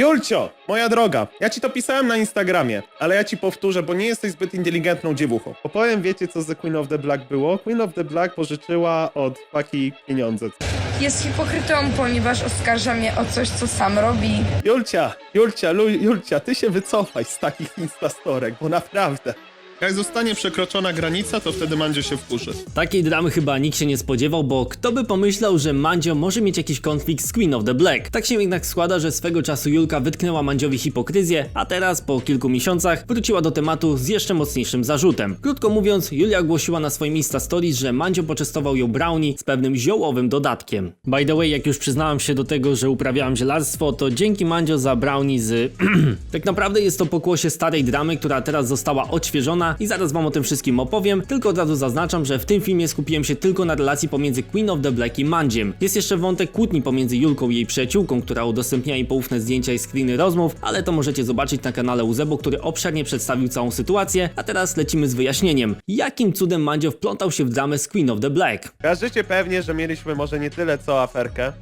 Julcio, moja droga, ja ci to pisałem na Instagramie, ale ja ci powtórzę, bo nie jesteś zbyt inteligentną dziewuchą. Opowiem, wiecie co z Queen of the Black było? Queen of the Black pożyczyła od Paki pieniądze. Jest hipokrytą, ponieważ oskarża mnie o coś, co sam robi. Julcia, Julcia, Lu, Julcia, ty się wycofaj z takich instastorek, bo naprawdę. Jak zostanie przekroczona granica, to wtedy Mandzio się wkurzy. Takiej dramy chyba nikt się nie spodziewał, bo kto by pomyślał, że Mandzio może mieć jakiś konflikt z Queen of the Black. Tak się jednak składa, że swego czasu Julka wytknęła Mandziowi hipokryzję, a teraz po kilku miesiącach wróciła do tematu z jeszcze mocniejszym zarzutem. Krótko mówiąc, Julia ogłosiła na swoim Insta Stories, że Mandzio poczęstował ją brownie z pewnym ziołowym dodatkiem. By the way, jak już przyznałem się do tego, że uprawiałem zielarstwo, to dzięki Mandzio za brownie z... tak naprawdę jest to pokłosie starej dramy, która teraz została odświeżona i zaraz wam o tym wszystkim opowiem, tylko od razu zaznaczam, że w tym filmie skupiłem się tylko na relacji pomiędzy Queen of the Black i Mandziem. Jest jeszcze wątek kłótni pomiędzy Julką i jej przyjaciółką, która udostępnia jej poufne zdjęcia i screeny rozmów, ale to możecie zobaczyć na kanale Uzebo, który obszernie przedstawił całą sytuację, a teraz lecimy z wyjaśnieniem. Jakim cudem Mandzio wplątał się w dramę z Queen of the Black? Kojarzycie pewnie, że mieliśmy może nie tyle co aferkę,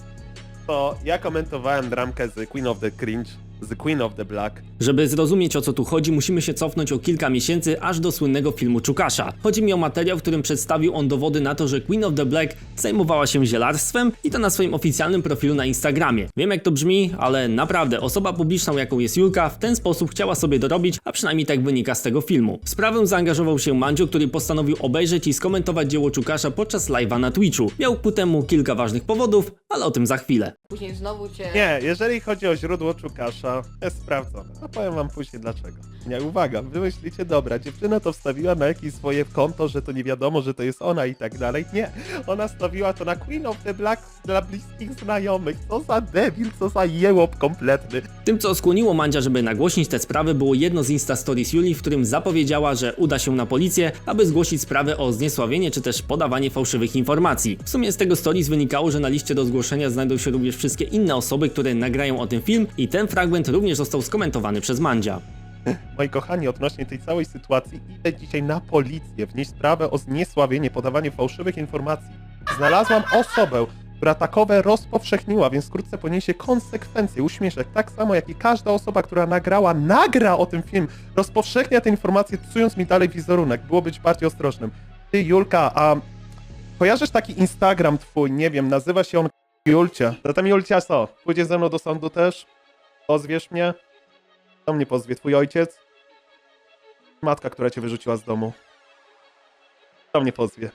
to ja komentowałem dramkę z Queen of the Cringe, z Queen of the Black. Żeby zrozumieć o co tu chodzi, musimy się cofnąć o kilka miesięcy aż do słynnego filmu Czukasza. Chodzi mi o materiał, w którym przedstawił on dowody na to, że Queen of the Black zajmowała się zielarstwem i to na swoim oficjalnym profilu na Instagramie. Wiem jak to brzmi, ale naprawdę osoba publiczna jaką jest Julka w ten sposób chciała sobie dorobić, a przynajmniej tak wynika z tego filmu. W sprawę zaangażował się Mandzio, który postanowił obejrzeć i skomentować dzieło Czukasza podczas live'a na Twitchu. Miał ku temu kilka ważnych powodów, ale o tym za chwilę. Później znowu cię... Nie, jeżeli chodzi o źródło Czukasza, jest sprawdzone. Powiem wam później dlaczego. Nie, uwaga, wy myślicie, dobra, dziewczyna to wstawiła na jakieś swoje konto, że to nie wiadomo, że to jest ona i tak dalej. Nie, ona stawiła to na Queen of the Black dla bliskich znajomych. Co za debil, co za jełop kompletny. Tym, co skłoniło Mandzia, żeby nagłośnić tę sprawę, było jedno z Insta Stories Julii, w którym zapowiedziała, że uda się na policję, aby zgłosić sprawę o zniesławienie czy też podawanie fałszywych informacji. W sumie z tego stories wynikało, że na liście do zgłoszenia znajdą się również wszystkie inne osoby, które nagrają o tym film i ten fragment również został skomentowany przez Mandzia. Moi kochani, odnośnie tej całej sytuacji, idę dzisiaj na policję wnieść sprawę o zniesławienie, podawanie fałszywych informacji. Znalazłam osobę, która takowe rozpowszechniła, więc wkrótce poniesie konsekwencje, uśmieszek, tak samo jak i każda osoba, która nagrała, nagra o tym film, rozpowszechnia te informacje, psując mi dalej wizerunek. Było być bardziej ostrożnym. Ty, Julka, a kojarzysz taki Instagram twój, nie wiem, nazywa się on Julcia. Zatem Julcia co? Pójdziesz ze mną do sądu też? Pozwiesz mnie? Kto mnie pozwie? Twój ojciec? Matka, która cię wyrzuciła z domu. Kto mnie pozwie?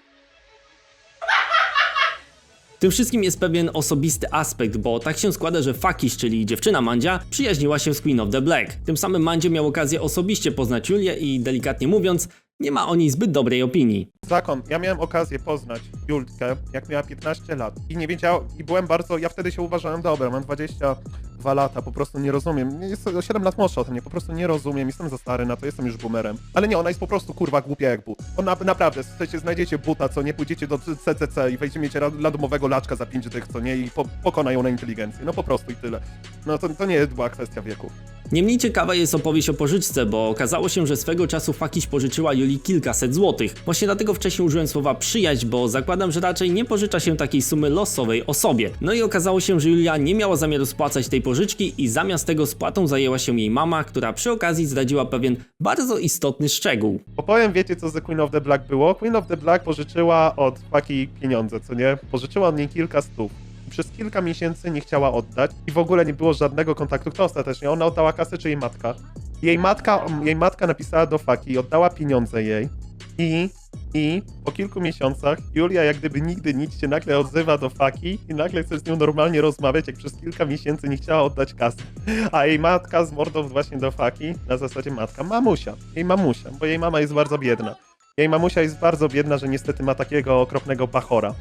Tym wszystkim jest pewien osobisty aspekt, bo tak się składa, że Fakiś, czyli dziewczyna Mandzia, przyjaźniła się z Queen of the Black. Tym samym Mandzio miał okazję osobiście poznać Julię i delikatnie mówiąc, nie ma o niej zbyt dobrej opinii. Zakon, ja miałem okazję poznać Julkę, jak miała 15 lat i nie wiedział, i byłem bardzo, ja wtedy się uważałem, dobra, mam 22 lata, po prostu nie rozumiem, jest o 7 lat młodsza ode mnie, po prostu nie rozumiem, jestem za stary na to, jestem już boomerem. Ale nie, ona jest po prostu kurwa głupia jak but. Ona naprawdę, chcecie, znajdziecie buta, co nie, pójdziecie do CCC i wejdziecie mieć randomowego laczka za 5 tych, co nie, i po, pokona ją na inteligencję, no po prostu i tyle. No to, to nie była kwestia wieku. Niemniej ciekawa jest opowieść o pożyczce, bo okazało się, że swego czasu Fakiś pożyczyła Julii kilkaset złotych. Właśnie dlatego wcześniej użyłem słowa przyjaźń, bo zakładam, że raczej nie pożycza się takiej sumy losowej osobie. No i okazało się, że Julia nie miała zamiaru spłacać tej pożyczki i zamiast tego spłatą zajęła się jej mama, która przy okazji zdradziła pewien bardzo istotny szczegół. Opowiem, wiecie co z Queen of the Black było? Queen of the Black pożyczyła od Faki pieniądze, co nie? Pożyczyła od niej kilka stów. Przez kilka miesięcy nie chciała oddać i w ogóle nie było żadnego kontaktu. Kto ostatecznie? Ona oddała kasę czy jej matka? Jej matka, jej matka napisała do Faki oddała pieniądze jej i, i po kilku miesiącach Julia jak gdyby nigdy nic się nagle odzywa do Faki i nagle chce z nią normalnie rozmawiać, jak przez kilka miesięcy nie chciała oddać kasy. A jej matka z mordą właśnie do Faki, na zasadzie matka, mamusia, jej mamusia, bo jej mama jest bardzo biedna. Jej mamusia jest bardzo biedna, że niestety ma takiego okropnego bachora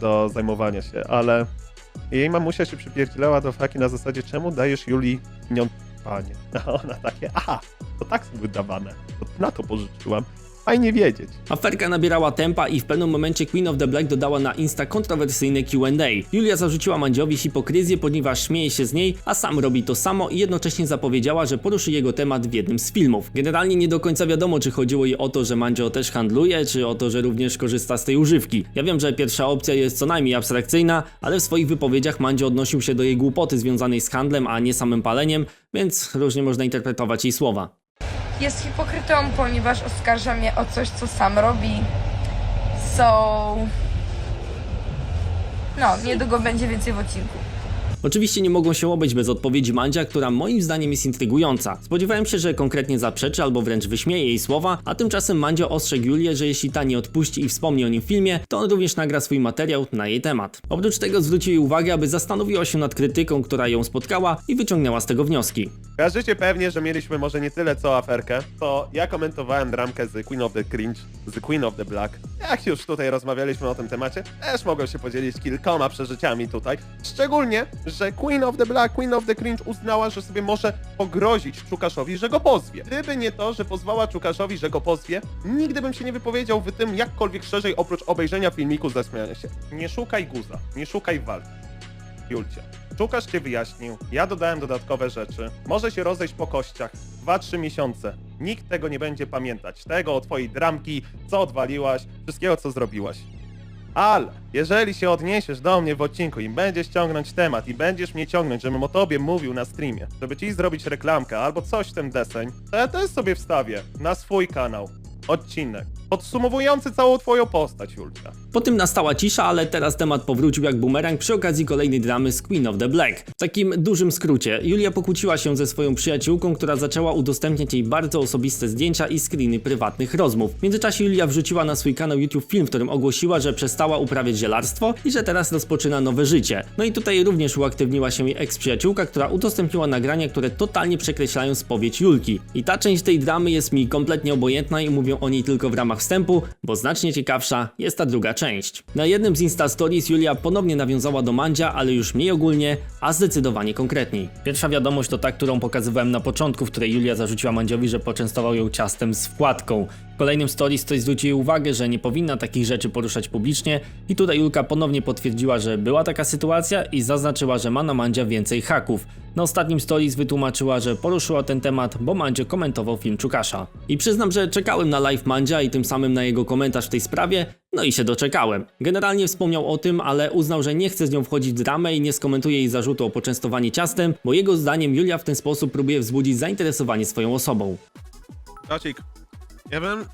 do zajmowania się, ale jej mamusia się przypierdzielała do Faki na zasadzie, czemu dajesz Julii pieniądze, panie? A ona takie, aha, to tak są wydawane, to na to pożyczyłam. Fajnie wiedzieć. Aferka nabierała tempa i w pewnym momencie Queen of the Black dodała na Insta kontrowersyjne Q&A. Julia zarzuciła Mandziowi hipokryzję, ponieważ śmieje się z niej, a sam robi to samo i jednocześnie zapowiedziała, że poruszy jego temat w jednym z filmów. Generalnie nie do końca wiadomo, czy chodziło jej o to, że Mandzio też handluje, czy o to, że również korzysta z tej używki. Ja wiem, że pierwsza opcja jest co najmniej abstrakcyjna, ale w swoich wypowiedziach Mandzio odnosił się do jej głupoty związanej z handlem, a nie samym paleniem, więc różnie można interpretować jej słowa. Jest hipokrytą, ponieważ oskarża mnie o coś, co sam robi. So... No, niedługo będzie więcej w odcinku. Oczywiście nie mogą się obejść bez odpowiedzi Mandzia, która moim zdaniem jest intrygująca. Spodziewałem się, że konkretnie zaprzeczy albo wręcz wyśmieje jej słowa, a tymczasem Mandzio ostrzegł Julię, że jeśli ta nie odpuści i wspomni o nim w filmie, to on również nagra swój materiał na jej temat. Oprócz tego zwrócił jej uwagę, aby zastanowiła się nad krytyką, która ją spotkała i wyciągnęła z tego wnioski. Kojarzycie pewnie, że mieliśmy może nie tyle co aferkę, to ja komentowałem dramkę z Queen of the Cringe, z Queen of the Black. Jak już tutaj rozmawialiśmy o tym temacie, też mogę się podzielić kilkoma przeżyciami tutaj. Szczególnie, że Queen of the Black, Queen of the Cringe uznała, że sobie może pogrozić Czukaszowi, że go pozwie. Gdyby nie to, że pozwała Czukaszowi, że go pozwie, nigdy bym się nie wypowiedział w tym jakkolwiek szerzej oprócz obejrzenia filmiku zaśmiania się. Nie szukaj guza, nie szukaj walki. Julcie. Czukasz cię wyjaśnił, ja dodałem dodatkowe rzeczy. Może się rozejść po kościach. 2-3 miesiące. Nikt tego nie będzie pamiętać. Tego o twojej dramki, co odwaliłaś, wszystkiego co zrobiłaś. Ale jeżeli się odniesiesz do mnie w odcinku i będziesz ciągnąć temat i będziesz mnie ciągnąć, żebym o tobie mówił na streamie, żeby ci zrobić reklamkę albo coś w ten deseń, to ja też sobie wstawię na swój kanał odcinek podsumowujący całą twoją postać, Julcia. Po tym nastała cisza, ale teraz temat powrócił jak bumerang przy okazji kolejnej dramy z Queen of the Black. W takim dużym skrócie, Julia pokłóciła się ze swoją przyjaciółką, która zaczęła udostępniać jej bardzo osobiste zdjęcia i screeny prywatnych rozmów. W międzyczasie Julia wrzuciła na swój kanał YouTube film, w którym ogłosiła, że przestała uprawiać zielarstwo i że teraz rozpoczyna nowe życie. No i tutaj również uaktywniła się jej ex-przyjaciółka, która udostępniła nagrania, które totalnie przekreślają spowiedź Julki. I ta część tej dramy jest mi kompletnie obojętna i mówię o niej tylko w ramach wstępu, bo znacznie ciekawsza jest ta druga część. Na jednym z Insta Stories Julia ponownie nawiązała do Mandzia, ale już mniej ogólnie, a zdecydowanie konkretniej. Pierwsza wiadomość to ta, którą pokazywałem na początku, w której Julia zarzuciła Mandziowi, że poczęstował ją ciastem z wkładką. W kolejnym stories ktoś zwrócił uwagę, że nie powinna takich rzeczy poruszać publicznie i tutaj Julka ponownie potwierdziła, że była taka sytuacja i zaznaczyła, że ma na Mandzia więcej haków. Na ostatnim stories wytłumaczyła, że poruszyła ten temat, bo Mandzio komentował film Czukasza. I przyznam, że czekałem na live Mandzia i tym samym na jego komentarz w tej sprawie, no i się doczekałem. Generalnie wspomniał o tym, ale uznał, że nie chce z nią wchodzić w dramę i nie skomentuje jej zarzutu o poczęstowanie ciastem, bo jego zdaniem Julia w ten sposób próbuje wzbudzić zainteresowanie swoją osobą. Kacik, ja bym...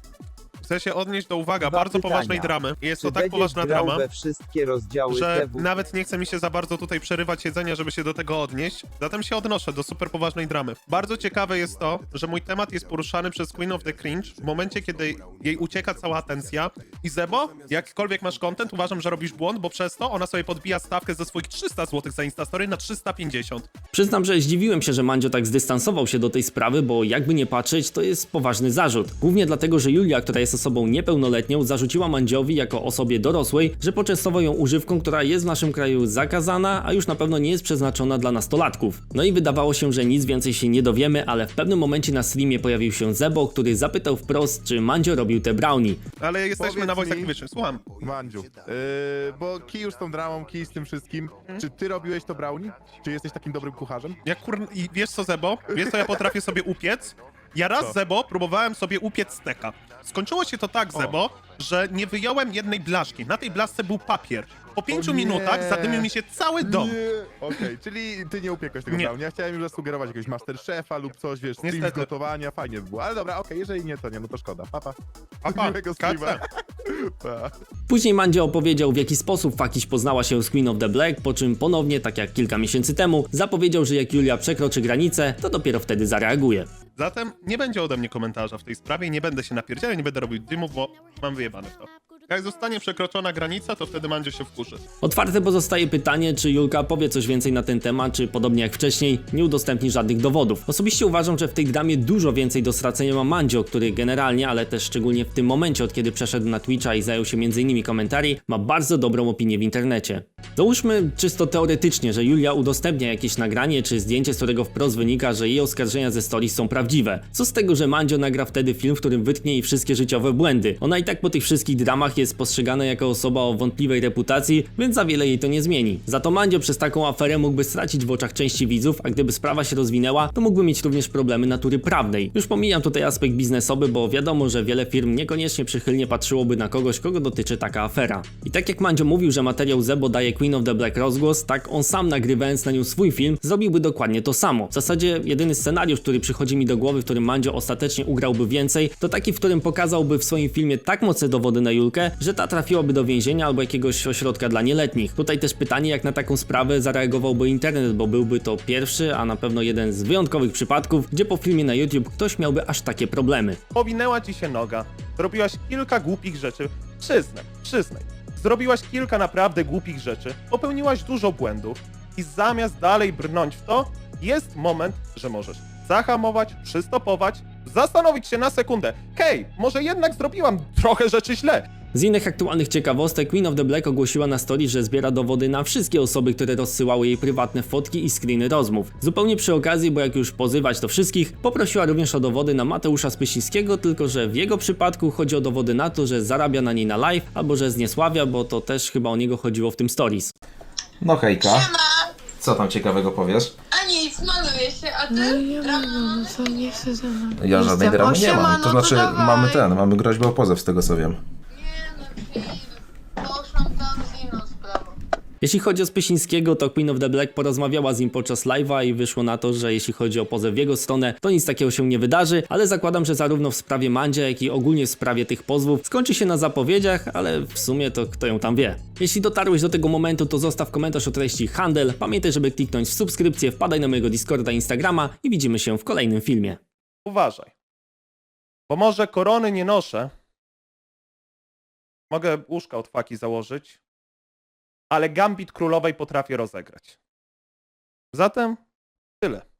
Chcę się odnieść do, uwaga, Dwa bardzo pytania. poważnej dramy. Jest Czy to tak będziesz poważna grał drama, we wszystkie rozdziały że TW? nawet nie chce mi się za bardzo tutaj przerywać jedzenia, żeby się do tego odnieść. Zatem się odnoszę do super poważnej dramy. Bardzo ciekawe jest to, że mój temat jest poruszany przez Queen of the Cringe w momencie, kiedy jej ucieka cała atencja. I Zebo, jakkolwiek masz content, uważam, że robisz błąd, bo przez to ona sobie podbija stawkę ze swoich 300 zł za Instastory na 350. Przyznam, że zdziwiłem się, że Mandzio tak zdystansował się do tej sprawy, bo jakby nie patrzeć, to jest poważny zarzut. Głównie dlatego, że Julia, która jest osobą niepełnoletnią, zarzuciła Mandziowi jako osobie dorosłej, że poczęstował ją używką, która jest w naszym kraju zakazana, a już na pewno nie jest przeznaczona dla nastolatków. No i wydawało się, że nic więcej się nie dowiemy, ale w pewnym momencie na streamie pojawił się Zebo, który zapytał wprost, czy Mandzio robił te brownie. Ale jesteśmy Powiedz na Voice mi- Activation, słucham. Mandziu, yy, bo kij już z tą dramą, kij z tym wszystkim. Czy ty robiłeś to brownie? Czy jesteś takim dobrym kucharzem? Jak kur... I wiesz co, Zebo? Wiesz co ja potrafię sobie upiec? Ja raz, Co? Zebo, próbowałem sobie upiec steka. Skończyło się to tak, Zebo, że nie wyjąłem jednej blaszki. Na tej blaszce był papier. Po pięciu nie. minutach zadymił mi się cały dom. Nie. Okej, czyli ty nie upiekłeś tego Nie. brownie. Ja chciałem już zasugerować jakiegoś masterchefa lub coś, wiesz, stream Niestety. z gotowania, fajnie by było. Ale dobra, okej, jeżeli nie, to nie, no to szkoda. Papa. Pa, pa. Miłego streama. Kacper. Pa. Później Mandzio opowiedział w jaki sposób Fakiś poznała się z Queen of the Black, po czym ponownie, tak jak kilka miesięcy temu, zapowiedział, że jak Julia przekroczy granicę, to dopiero wtedy zareaguje. Zatem nie będzie ode mnie komentarza w tej sprawie nie będę się napierdzielał, nie będę robił dymów, bo mam wyjebane w to. Jak zostanie przekroczona granica, to wtedy Mandzio się wkurzy. Otwarte pozostaje pytanie, czy Julka powie coś więcej na ten temat, czy podobnie jak wcześniej, nie udostępni żadnych dowodów. Osobiście uważam, że w tej dramie dużo więcej do stracenia ma Mandzio, który generalnie, ale też szczególnie w tym momencie, od kiedy przeszedł na Twitcha i zajął się m.in. komentarzy, ma bardzo dobrą opinię w internecie. Załóżmy czysto teoretycznie, że Julia udostępnia jakieś nagranie czy zdjęcie, z którego wprost wynika, że jej oskarżenia ze stories są prawdziwe. Co z tego, że Mandzio nagra wtedy film, w którym wytknie jej wszystkie życiowe błędy? Ona i tak po tych wszystkich dramach jest postrzegana jako osoba o wątpliwej reputacji, więc za wiele jej to nie zmieni. Za to Mandzio przez taką aferę mógłby stracić w oczach części widzów, a gdyby sprawa się rozwinęła, to mógłby mieć również problemy natury prawnej. Już pomijam tutaj aspekt biznesowy, bo wiadomo, że wiele firm niekoniecznie przychylnie patrzyłoby na kogoś, kogo dotyczy taka afera. I tak jak Mandzio mówił, że materiał Zebo daje Queen of the Black rozgłos, tak on sam nagrywając na nią swój film, zrobiłby dokładnie to samo. W zasadzie jedyny scenariusz, który przychodzi mi do głowy, w którym Mandzio ostatecznie ugrałby więcej, to taki, w którym pokazałby w swoim filmie tak mocne dowody na Julkę, że ta trafiłaby do więzienia albo jakiegoś ośrodka dla nieletnich. Tutaj też pytanie, jak na taką sprawę zareagowałby internet, bo byłby to pierwszy, a na pewno jeden z wyjątkowych przypadków, gdzie po filmie na YouTube ktoś miałby aż takie problemy. Powinęła ci się noga, zrobiłaś kilka głupich rzeczy. Przyznaj, przyznaj. Zrobiłaś kilka naprawdę głupich rzeczy, popełniłaś dużo błędów i zamiast dalej brnąć w to, jest moment, że możesz zahamować, przystopować, zastanowić się na sekundę. Hej, może jednak zrobiłam trochę rzeczy źle. Z innych aktualnych ciekawostek, Queen of the Black ogłosiła na story, że zbiera dowody na wszystkie osoby, które rozsyłały jej prywatne fotki i screeny rozmów. Zupełnie przy okazji, bo jak już pozywać to wszystkich, poprosiła również o dowody na Mateusza Spysińskiego, tylko że w jego przypadku chodzi o dowody na to, że zarabia na niej na live, albo że zniesławia, bo to też chyba o niego chodziło w tym stories. No hejka, Siema! co tam ciekawego powiesz? A nic, maluję się, a ty? No nie Drama? mam, no co, nie chcę ze mną. Ja żadnej dramy nie mam. To no to znaczy dawaj. mamy ten, mamy groźbę o pozew z tego co wiem. Chwilę. Poszłam tam z inną sprawą. Jeśli chodzi o Spysińskiego, to Queen of the Black porozmawiała z nim podczas live'a i wyszło na to, że jeśli chodzi o pozew w jego stronę, to nic takiego się nie wydarzy, ale zakładam, że zarówno w sprawie Mandzia, jak i ogólnie w sprawie tych pozwów skończy się na zapowiedziach, ale w sumie to kto ją tam wie. Jeśli dotarłeś do tego momentu, to zostaw komentarz o treści handel, pamiętaj, żeby kliknąć w subskrypcję, wpadaj na mojego Discorda, Instagrama i widzimy się w kolejnym filmie. Uważaj. Bo może korony nie noszę. Mogę łóżka od faki założyć. Ale gambit królowej potrafię rozegrać. Zatem tyle.